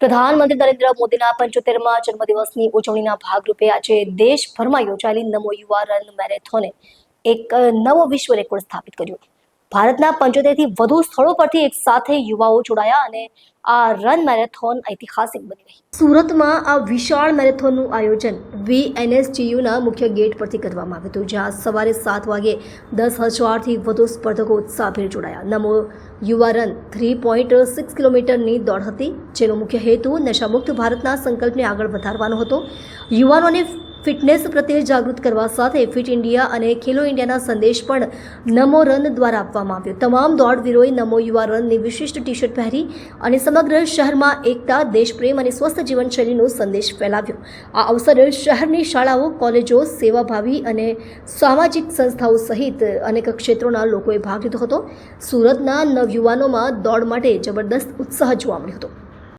પ્રધાનમંત્રી નરેન્દ્ર મોદીના પંચોતેરમાં જન્મદિવસની ઉજવણીના ભાગરૂપે આજે દેશભરમાં યોજાયેલી નમો યુવા રન મેરેથોને એક નવો વિશ્વ રેકોર્ડ સ્થાપિત કર્યો. ભારતના પંચોતેરથી વધુ સ્થળો પરથી એક સાથે યુવાઓ જોડાયા અને આ રન મેરેથોન ઐતિહાસિક બની રહી. સુરતમાં આ વિશાળ મેરેથોનનું આયોજન વીએનએસજીયુના મુખ્ય ગેટ પરથી કરવામાં આવ્યું હતું, જ્યાં સવારે સાત વાગે દસ હજારથી વધુ સ્પર્ધકો ઉત્સાહભેર જોડાયા. નમો યુવા રન થ્રી પોઈન્ટ સિક્સ કિલોમીટરની દોડ હતી, જેનો મુખ્ય હેતુ નશામુક્ત ભારતના સંકલ્પને આગળ વધારવાનો હતો. યુવાનોને ફિટનેસ પ્રત્યે જાગૃત કરવા સાથે ફિટ ઇન્ડિયા અને ખેલો ઇન્ડિયાના સંદેશ પણ નમો રન દ્વારા આપવામાં આવ્યો. તમામ દોડવીરોએ નમો યુવા રનની વિશિષ્ટ ટી શર્ટ પહેરી અને સમગ્ર શહેરમાં એકતા, દેશપ્રેમ અને સ્વસ્થ જીવનશૈલીનો સંદેશ ફેલાવ્યો. આ અવસરે શહેરની શાળાઓ, કોલેજો, સેવાભાવી અને સામાજિક સંસ્થાઓ સહિત અનેક ક્ષેત્રોના લોકોએ ભાગ લીધો હતો. સુરતના નવયુવાનોમાં દોડ માટે જબરદસ્ત ઉત્સાહ જોવા મળ્યો હતો.